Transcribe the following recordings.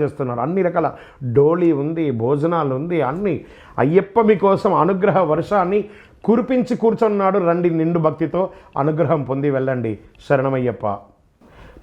చేస్తున్నారు. అన్ని రకాల డోలీ ఉంది భోజనాలు ఉంది అన్ని. అయ్యప్ప మీకోసం అనుగ్రహ వర్షాన్ని కురిపించి కూర్చున్నాడు రండి నిండు భక్తితో. అనుగ్రహం పొంది వెళ్ళండి. శరణమయ్యప్ప.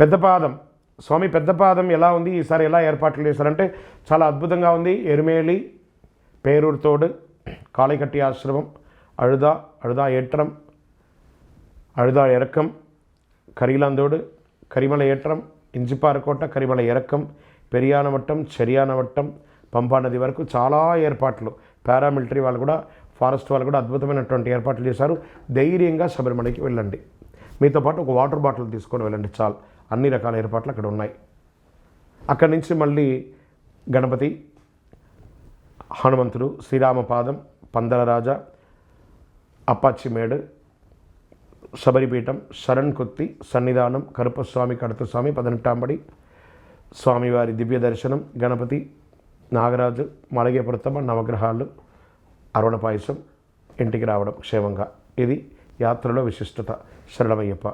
పెద్దపాదం స్వామి పెద్దపాదం ఎలా ఉంది? ఈసారి ఎలా ఏర్పాట్లు చేశారంటే చాలా అద్భుతంగా ఉంది. ఎరుమేలి పేరూరుతోడు కాళీకట్టి ఆశ్రమం అడుదా అడుదా ఏట్రం అడుదా ఎరక్కం கரிலாந்தோடு కరిమల ఏట్రం ఇంజిపారకోట కరిమల ఎరక్కం పెరియానవట్టం చెరియానమట్టం పంపా నది వరకు చాలా ఏర్పాట్లు. పారామిలిటరీ వాళ్ళు కూడా ఫారెస్ట్ వాళ్ళు కూడా అద్భుతమైనటువంటి ఏర్పాట్లు చేశారు. ధైర్యంగా శబరిమలకి వెళ్ళండి. మీతో పాటు ఒక వాటర్ బాటిల్ తీసుకొని వెళ్ళండి చాలు. అన్ని రకాల ఏర్పాట్లు అక్కడ ఉన్నాయి. అక్కడి నుంచి మళ్ళీ గణపతి హనుమంతుడు శ్రీరామపాదం పందలరాజ అప్పాచిమేడు శబరిపీఠం శరణ్ కొత్తి సన్నిధానం కరుపస్వామి కడతస్వామి పదనెట్టాంబడి స్వామివారి దివ్య దర్శనం గణపతి నాగరాజు మలగేపురతమ్మ నవగ్రహాలు అరుణ పాయసం ఇంటికి రావడం క్షేమంగా. ఇది యాత్రలో విశిష్టత. శరణమయ్యప్ప.